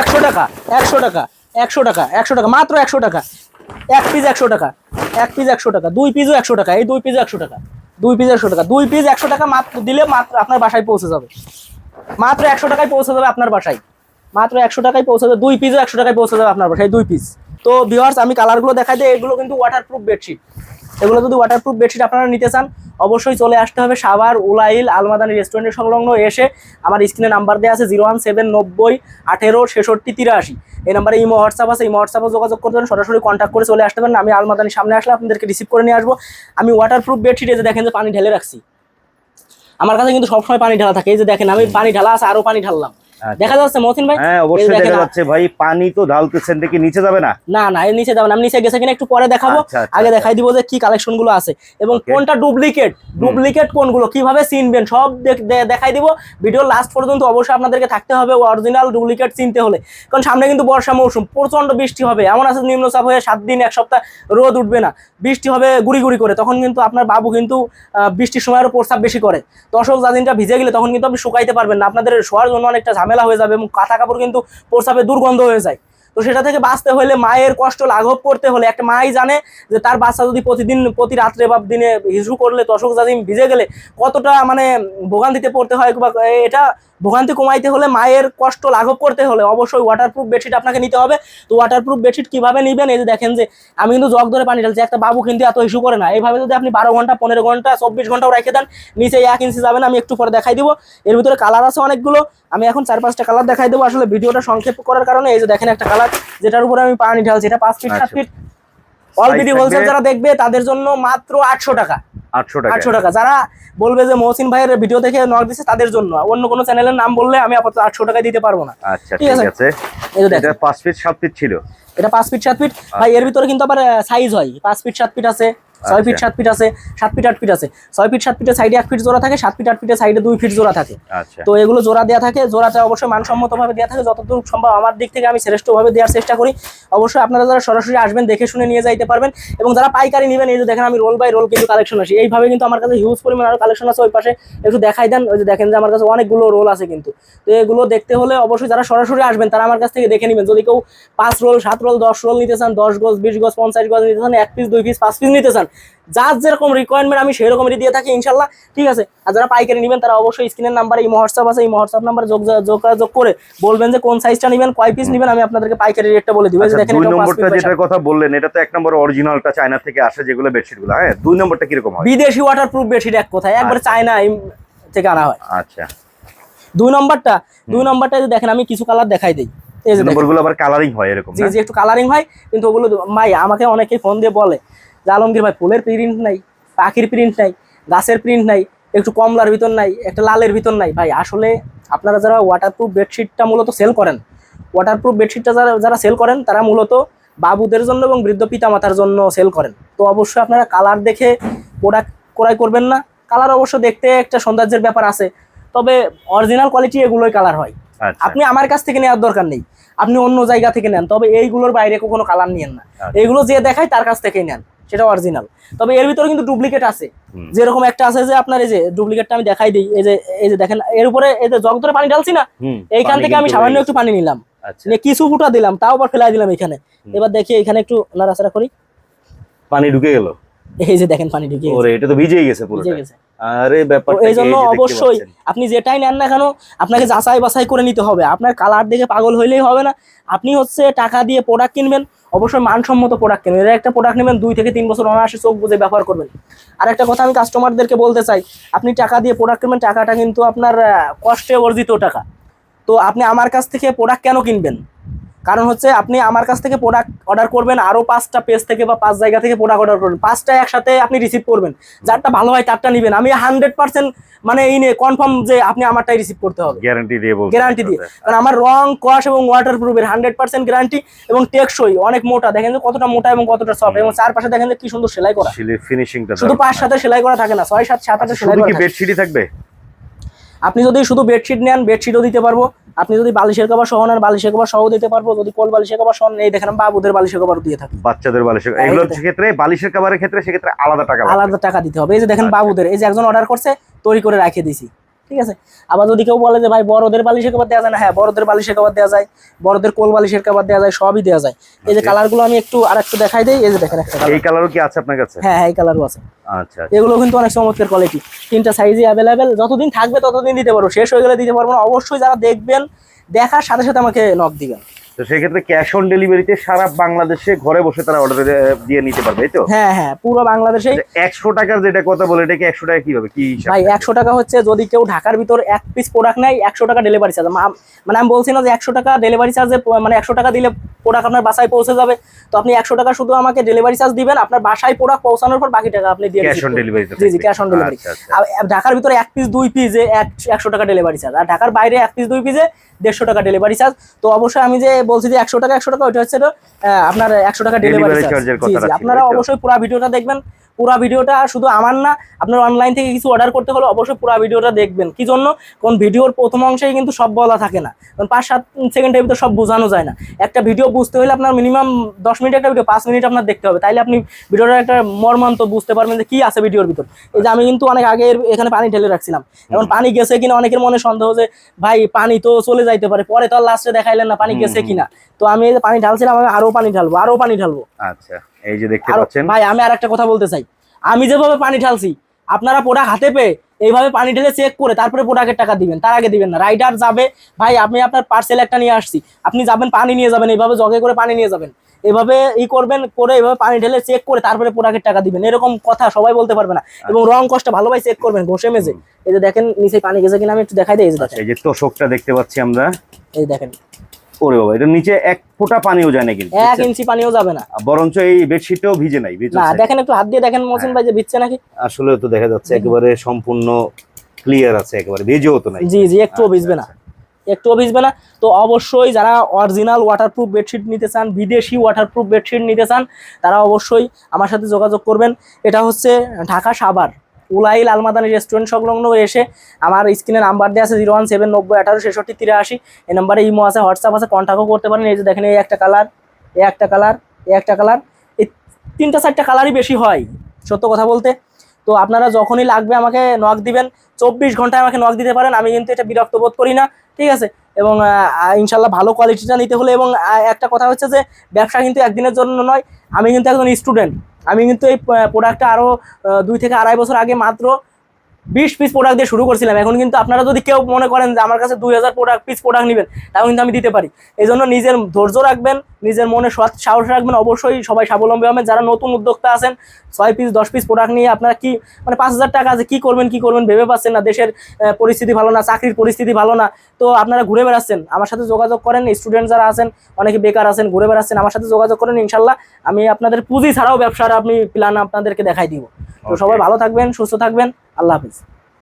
একশো টাকা একশো টাকা একশো টাকা একশো টাকা, মাত্র একশো টাকা। এক পিস একশো টাকা, এক পিস একশো টাকা, দুই পিসও একশো টাকা, এই দুই পিস একশো টাকা, দুই পিস একশো টাকা, দুই পিস একশো টাকা মাত্র দিলে মাত্র আপনার বাসায় পৌঁছে যাবে। মাত্র একশো টাকায় পৌঁছে যাবে আপনার বাসায়। মাত্র একশো টাকায় পৌঁছে যাবে, দুই পিসও একশো টাকায় পৌঁছে যাবে আপনার বাসায় দুই পিস তো ভিওয়ার্স আমি কালারগুলো দেখাই দিই এগুলো কিন্তু ওয়াটারপ্রুফ বেডশিট এগুলো যদি ওয়াটারপ্রুফ বেডশিট আপনারা নিতে চান অবশ্যই চলে আসতে হবে সাভার, উলাইল, আলমাদানি রেস্টুরেন্টের সংলগ্ন। এসে আমার স্ক্রিনে নাম্বার দেওয়া আছে জিরো ওয়ান সেভেন নব্বই আঠেরো ছেষট্টি তিরাশি এই নাম্বারে ইমো, হোয়াটসঅ্যাপ আছে, ইমো, হোয়াটসঅ্যাপে যোগাযোগ করতে পারেন। সরাসরি কন্ট্যাক্ট করে চলে আসতে পারেন। আমি আলমাদানির সামনে আসলে আপনাদেরকে রিসিভ করে নিয়ে আসব। আমি ওয়াটারপ্রুফ বেডশিট এই যে দেখেন যে পানি ঢেলে রাখছি। আমার কাছে কিন্তু সবসময় পানি ঢালা থাকে। এই যে দেখেন, আমি পানি ঢালা আছে, আরও পানি ঢাললাম। দেখা যাচ্ছে মতিন ভাই? হ্যাঁ অবশ্যই দেখা যাচ্ছে। ভাই পানি তো ঢালতেছেন দেখি নিচে যাবে না? না না এর নিচে যাবেন আমি নিচে গেছে কিনা একটু পরে দেখাবো। আচ্ছা, আচ্ছা, আগে আচ্ছা। দেখাই দিব যে কি কালেকশনগুলো আছে। এবং কোনটা ডুপ্লিকেট ডুপ্লিকেট কোনগুলো? কীভাবে চিনবেন? সব দেখাই দিব। ভিডিও লাস্ট পর্যন্ত অবশ্যই আপনাদেরকে থাকতে হবে অরিজিনাল ডুপ্লিকেট চিনতে হলে। কারণ সামনে কিন্তু বর্ষা মৌসুম প্রচণ্ড বৃষ্টি হবে। এমন আছে নিম্নচাপ হয়ে সাত দিন এক সপ্তাহ রোদ উঠবে না। বৃষ্টি হবে গুড়ি গুড়ি করে। তখন কিন্তু আপনার বাবু কিন্তু বৃষ্টির সময় আরও প্রস্রাব বেশি করে। দর্শক জাদিনটা ভিজে গেলে তখন কিন্তু আপনি শুকাইতে পারবেন না। আপনাদের শোয়ার জন্য অনেকটা ঝামেলা হয়ে যাবে এবং কাঁথা কাপড় কিন্তু প্রস্রাবে দুর্গন্ধ হয়ে যায়। তো সেটা থেকে বাঁচতে হলে মায়ের কষ্ট লাঘব করতে হলে একটা মাই জানে যে তার বাচ্চা যদি প্রতিদিন, প্রতি রাত্রে বা দিনে হিসু করলে দশক জাদিন ভিজে গেলে কতটা মানে ভোগান্তিতে পড়তে হয় বা এটা ভোগান্তি কমাইতে হলে মায়ের কষ্ট লাঘব করতে হলে অবশ্যই ওয়াটারপ্রুফ বেডশিট আপনাকে নিতে হবে। তো ওয়াটারপ্রুফ বেডশিট কীভাবে নেবেন? এই যে দেখেন যে আমি কিন্তু জগ ধরে পানি ঢালছি, একটা বাবু কিন্তু এত ইস্যু করে না। এইভাবে যদি আপনি বারো ঘণ্টা, পনেরো ঘণ্টা, চব্বিশ ঘন্টাও রেখে দেন, নিচে এক ইঞ্চি যাবেন আমি একটু পরে দেখাই দিব। এর ভিতরে কালার আছে অনেকগুলো। আমি এখন চার পাঁচটা কালার দেখাই দেবো। আসলে ভিডিওটা সংক্ষেপ করার কারণে এই যে দেখেন একটা কালার যেটার উপরে আমি পানি ঢালছি। এটা পাঁচ ফিট সাত। ফিট অল ভিডিও থাকবে- হোলসেল যারা দেখবে তাদের জন্য মাত্র আটশো টাকা। আটশো টাকা। আটশো টাকা। যারা বলবে যে মহসিন ভাইয়ের ভিডিও দেখে নক দিচ্ছে তাদের জন্য। অন্য কোনো চ্যানেলের নাম বললে আমি আপাতত আটশো টাকায় দিতে পারব না। আচ্ছা ঠিক আছে। এটা পাঁচ ফিট সাত ফিট ছিল। এটা পাঁচ ফিট সাত ফিট ভাই এর ভিতরে কিন্তু আবার সাইজ হয়। পাঁচ ফিট সাত ফিট আছে। ছয় ফিট আচ্ছা। সাত ফিট আছে সাত ফিট আট ফিট আছে। ছয় ফিট সাত ফিটের সাইডে এক ফিট জোড়া থাকে সাত ফিট আট ফিটের সাইডে দুই ফিট জোড়া থাকে। আচ্ছা। তো এগুলো জোড়া দেওয়া থাকে জোড়াটা অবশ্যই মানসম্মতভাবে দেওয়া থাকে। যতদূর সম্ভব আমার দিক থেকে আমি শ্রেষ্ঠভাবে দেওয়ার চেষ্টা করি। অবশ্যই আপনারা যারা সরাসরি আসবেন দেখে শুনে নিয়ে যাইতে পারবেন। এবং যারা পাইকারি নেবেন এই যে দেখেন আমি রোল বাই রোল কিন্তু কালেকশন আসি। এইভাবে কিন্তু আমার কাছে হিউজ পরিমাণ আরও কালেকশন আছে ওই পাশে। একটু দেখাই দেন ওই যে দেখেন যে আমার কাছে অনেকগুলো রোল আছে কিন্তু। তো এগুলো দেখতে হলে অবশ্যই যারা সরাসরি আসবেন তারা আমার কাছ থেকে দেখে নেবেন। যদি কেউ পাঁচ রোল সাত রোল দশ রোল নিতে চান দশ গজ বিশ গজ পঞ্চাশ গজ নিতে চান এক পিস দুই পিস পাঁচ পিস নিতে চান যার যেরকম রিকোয়ারমেন্ট আমি সেই রকমই দিয়ে থাকি ইনশাল্লাহ। ঠিক আছে? আর যারা পাইকারি নেবেন তারা অবশ্যই স্ক্রিনের নাম্বারে এই হোয়াটসঅ্যাপ আছে এই হোয়াটসঅ্যাপ নাম্বারে যোগাযোগ করে বলবেন যে কোন সাইজটা নেবেন কয় পিস নেবেন আমি আপনাদেরকে পাইকারি রেটটা বলে দিব। আচ্ছা, দেখেন দুই নম্বরটা যেটার কথা বললেন এটা তো এক নম্বর অরিজিনালটা চায়না থেকে আসে যেগুলো বেডশিটগুলো হ্যাঁ? দুই নম্বরটা কীরকম হয়? বিদেশি ওয়াটারপ্রুফ বেডশিট এক কথায় একবার চায়না থেকে আনা হয়। আচ্ছা। দুই নম্বরটা দুই নম্বরটা দেখেন আমি কিছু কালার দেখাই দিই। এই যে দেখেন। নম্বরগুলো আবার কালারিং হয় এরকম জি জি একটু কালারিং হয় কিন্তু ওগুলো ভাই আমাকে অনেকেই ফোন দিয়ে বলে। আলমগীর ভাই ফুলের প্রিন্ট নাই পাখির প্রিন্ট নাই গাছের প্রিন্ট নাই একটু কমলার ভিতর নাই একটা লালের ভিতর নাই। ভাই আসলে আপনারা যারা ওয়াটারপ্রুফ বেডশিটটা মূলত সেল করেন ওয়াটারপ্রুফ বেডশিটটা যারা যারা সেল করেন তারা মূলত বাবুদের জন্য এবং বৃদ্ধ পিতামাতার জন্য সেল করেন। তো অবশ্যই আপনারা কালার দেখে প্রোডাক্ট ক্রয় করবেন না। কালার অবশ্য দেখতে একটা সৌন্দর্যের ব্যাপার আছে তবে অরিজিনাল কোয়ালিটি এগুলোই কালার হয়। আচ্ছা। আপনি আমার কাছ থেকে নেওয়ার দরকার নেই আপনি অন্য জায়গা থেকে নেন তবে এইগুলোর বাইরে কোনো কালার নিয়েন না। আচ্ছা। এইগুলো যে দেখায় তার কাছ থেকেই নেন। সেটা অরিজিনাল তবে এর ভিতরে কিন্তু ডুপ্লিকেট আছে। যেরকম একটা আছে যে আপনার এই যে ডুপ্লিকেটটা আমি দেখাই দিই এই যে এই যে দেখেন এর উপরে এই যে জগ ধরে পানি ঢালছি না এইখান থেকে আমি সামান্য একটু পানি নিলাম। আচ্ছা। কিছু ফুটা দিলাম তাও আবার ফেলাই দিলাম এখানে। এবার দেখি এখানে একটু নাড়াচাড়া করি। পানি ঢুকে গেল? এই যে দেখেন পানি ঢুকিয়ে ওরে এটা তো ভিজেই গেছে পুরো গেছে। আরে ব্যাপারটা এই জন্য কি, যে দেখতে অবশ্যই আপনি যেটাই নেন না কেন আপনাকে যাচাই বাছাই করে নিতে হবে। আপনার কালার দেখে পাগল হইলেই হবে না। আপনি হচ্ছে টাকা দিয়ে প্রোডাক্ট কিনবেন অবশ্যই মানসম্মত প্রোডাক্ট কিনবেন এরা একটা প্রোডাক্ট নেবেন, দুই থেকে তিন বছর অনায়াসে চোখ বুঝে ব্যবহার করবেন। আর একটা কথা আমি কাস্টমারদেরকে বলতে চাই, আপনি টাকা দিয়ে প্রোডাক্ট কিনবেন, টাকাটা কিন্তু আপনার কষ্টে অর্জিত টাকা। তো আপনি আমার কাছ থেকে প্রোডাক্ট কেন কিনবেন? কারণ হচ্ছে আপনি আমার কাছ থেকে প্রোডাক্ট অর্ডার করবেন আরও পাঁচটা পেজ থেকে বা পাঁচ জায়গা থেকে প্রোডাক্ট অর্ডার করবেন। পাঁচটা একসাথে আপনি রিসিভ করবেন। যারটা ভালো হয় তারটা নেবেন। আমি হান্ড্রেড পার্সেন্ট মানে এই নিয়ে কনফার্ম যে আপনি আমারটাই রিসিভ করতে হবে। গ্যারান্টি দিয়ে গ্যারান্টি দিয়ে। কারণ আমার রং কস এবং ওয়াটার প্রুফের হান্ড্রেড পার্সেন্ট গ্যারান্টি এবং টেকসই অনেক মোটা। দেখেন যে কতটা মোটা এবং কতটা সফট এবং চারপাশে দেখেন যে কি সুন্দর সেলাই করা। ফিনিশিংটা শুধু পাঁচ সাথে সেলাই করা থাকে না ছয় সাত সাত আটে সেলাই করা। বেডশিটই থাকবে? আপনি যদি শুধু বেডশিট নেন বেডশিটও দিতে পারব। আপনি যদি বালিশের কাবার সহ নেন বালিশের কভার সহ দিতে পারব। যদি কোল বালিশের কভার সহ নেই দেখেন বাবুদের বালিশের কভার দিয়ে থাকে। বাচ্চাদের বালিশের এগুলোর। ক্ষেত্রে বালিশের কাবারের ক্ষেত্রে সেক্ষেত্রে আলাদা টাকা আলাদা টাকা দিতে হবে। এই যে দেখেন আচ্ছা। বাবুদের এই যে একজন অর্ডার করছে তৈরি করে রাখিয়ে দিছি ঠিক আছে? আবার যদি কেউ বলে যে ভাই বড়দের বালিশের কভার দেওয়া যায় না? হ্যাঁ বড়দের বালিশের কভার দেওয়া যায় বড়দের কোল বালিশের কভার দেওয়া যায় সবই দেওয়া যায়। এই যে কালারগুলো আমি একটু আর একটু দেখাই দিই এই যে দেখেন একটা এই কালারও কি আছে আপনার কাছে? হ্যাঁ হ্যাঁ এই কালারও আছে। আচ্ছা এগুলো কিন্তু অনেক চমৎকার কোয়ালিটি তিনটা সাইজই অ্যাভেলেবেল যতদিন থাকবে ততদিন দিতে পারব। শেষ হয়ে গেলে দিতে পারব না। অবশ্যই যারা দেখবেন দেখার সাথে সাথে আমাকে নক দিবেন। তো সেক্ষেত্রে ক্যাশ অন ডেলিভারিতে সারা বাংলাদেশে ঘরে বসে তারা অর্ডার দিয়ে নিতে পারবে তো? হ্যাঁ হ্যাঁ পুরো বাংলাদেশেই একশো টাকার যেটা কথা বলে এটাকে একশো টাকা কীভাবে? কি হিসাব? ভাই একশো টাকা হচ্ছে যদি কেউ ঢাকার ভিতর এক পিস প্রোডাক্ট নেয় একশো টাকা ডেলিভারি চার্জ মানে আমি বলছি না যে একশো টাকা ডেলিভারি চার্জে মানে একশো টাকা দিলে প্রোডাক্ট আপনার বাসায় পৌঁছে যাবে। তো আপনি একশো টাকা শুধু আমাকে ডেলিভারি চার্জ দিবেন আপনার বাসায় প্রোডাক্ট পৌঁছানোর পর বাকি টাকা আপনি দিয়ে ক্যাশ অন ডেলিভারি জি জি ক্যাশ অন ডেলিভারি আচ্ছা আচ্ছা। ঢাকার ভিতরে এক পিস দুই পিস একশো টাকা ডেলিভারি চার্জ আর ঢাকার বাইরে এক পিস দুই পিসে দেড়শো টাকা ডেলিভারি চার্জ তো অবশ্যই আমি যে বলছি যে একশো টাকা একশো টাকা ওইটা হচ্ছে আহ, আপনার একশো টাকা ডেলিভারি চার্জ আপনারা অবশ্যই পুরো ভিডিওটা দেখবেন। পুরো ভিডিওটা শুধু আমার না আপনার অনলাইন থেকে কিছু অর্ডার করতে হলে অবশ্যই পুরো ভিডিওটা দেখবেন। কি জন্য? কোন ভিডিওর প্রথম অংশেই কিন্তু সব বলা থাকে না। কারণ পাঁচ সাত সেকেন্ডের ভিতর সব বোঝানো যায় না। একটা ভিডিও বুঝতে হলে আপনার মিনিমাম দশ মিনিট একটা ভিডিও পাঁচ মিনিট আপনার দেখতে হবে। তাইলে আপনি ভিডিওটার একটা মর্মান্ত বুঝতে পারবেন যে কি আছে ভিডিওর ভিতর। এই যে আমি কিন্তু অনেক আগে এখানে পানি ঢেলে রাখছিলাম। এখন পানি গেছে কিনা অনেকের মনে সন্দেহ যে ভাই পানি তো চলে যাইতে পারে। পরে তো আর লাস্টে দেখাইলেন না পানি গেছে কিনা। তো আমি পানি ঢালছিলাম আমি আরও পানি ঢালবো আরও পানি ঢালবো। আচ্ছা। এই যে দেখতে পাচ্ছেন। ভাই আমি আর একটা কথা বলতে চাই। আমি যেভাবে পানি ঢালছি আপনারা প্রোডাক্ট হাতে পেয়ে এইভাবে পানি ঢেলে চেক করে তারপরে প্রোডাক্টের টাকা দিবেন তার আগে দিবেন না। রাইডার যাবে ভাই আমি আপনার পার্সেল একটা নিয়ে আসছি। আপনি যাবেন পানি নিয়ে যাবেন এইভাবে জগে করে পানি নিয়ে যাবেন। এভাবে ই করবেন করে এইভাবে পানি ঢেলে চেক করে তারপরে প্রোডাক্টের টাকা দিবেন। এরকম কথা সবাই বলতে পারবে না। এবং রং কষ্ট ভালোভাবে চেক করবেন ঘষে মেজে। এই যে দেখেন নিচে পানি গেছে কিনা আমি একটু দেখাই দিই আচ্ছা এই যে তোষকটা দেখতে পাচ্ছি আমরা। এই দেখেন। ওরে বাবা এটা নিচে এক ফোঁটা পানিও যায় না কিন্তু এক ইঞ্চি পানিও যাবে না। বরঞ্চ এই বেডশিটটাও ভিজে নাই না দেখেন একটু হাত দিয়ে দেখেন মহসিন ভাই যে ভিজছে নাকি? আসলে তো দেখা যাচ্ছে একেবারে সম্পূর্ণ ক্লিয়ার আছে একেবারে ভেজেও তো নাই। জি জি একটুও আচ্ছা, ভিজবে না। একটুও ভিজবে না। তো অবশ্যই যারা অরিজিনাল ওয়াটারপ্রুফ বেডশিট নিতে চান বিদেশি ওয়াটারপ্রুফ বেডশিট নিতে চান তারা অবশ্যই আমার সাথে যোগাযোগ করবেন। এটা হচ্ছে ঢাকা সাভার। উলাইল আলমাদানি রেস্টুরেন্ট সংলগ্ন এসে আমার স্ক্রিনে নাম্বার দেওয়া আছে জিরো ওয়ান সেভেন নব্বই আঠারো ছেষট্টি তিরাশি। এই নাম্বারে ইমো আছে, হোয়াটসঅ্যাপ আছে কন্ট্যাক্টও করতে পারেন। এই যে দেখেন, এই একটা কালার এই একটা কালার এই একটা কালার এই তিনটা, চারটা কালারই বেশি হয়, সত্য কথা বলতে। তো আপনারা যখনই লাগবে আমাকে নক দিবেন। চব্বিশ ঘন্টায় আমাকে নক দিতে পারেন। আমি কিন্তু এটা বিরক্ত বোধ করি না, ঠিক আছে? এবং ইনশাল্লাহ ভালো কোয়ালিটিটা নিতে হলে এবং একটা কথা হচ্ছে যে, ব্যবসা কিন্তু একদিনের জন্য নয়, আমি কিন্তু একজন স্টুডেন্ট আমি কিন্তু এই প্রোডাক্টটা আরও দুই থেকে আড়াই বছর আগে মাত্র বিশ পিস প্রোডাক্ট দিয়ে শুরু করছিলাম। এখন কিন্তু আপনারা যদি কেউ মনে করেন যে আমার কাছে দুই হাজার প্রোডাক্ট পিস প্রোডাক্ট নেবেন তাও কিন্তু আমি দিতে পারি। এই জন্য নিজের ধৈর্য রাখবেন নিজের মনে সৎ সাহস রাখবেন অবশ্যই সবাই স্বাবলম্বী হবেন। যারা নতুন উদ্যোক্তা আছেন ছয় পিস দশ পিস প্রোডাক্ট নিয়ে আপনারা কি মানে পাঁচ হাজার টাকা আছে কী করবেন কি করবেন ভেবে পাচ্ছেন না। দেশের পরিস্থিতি ভালো না চাকরির পরিস্থিতি ভালো না। তো আপনারা ঘুরে বেড়াচ্ছেন। আমার সাথে যোগাযোগ করেন স্টুডেন্ট যারা আছেন অনেকে বেকার আছেন ঘুরে বেড়াচ্ছেন। আমার সাথে যোগাযোগ করেন ইনশাল্লাহ আমি আপনাদের পুঁজি ছাড়াও ব্যবসার আপনি প্ল্যান আপনাদেরকে দেখাই দিব। তো সবাই ভালো থাকবেন সুস্থ থাকবেন। আল্লাহ হাফিজ।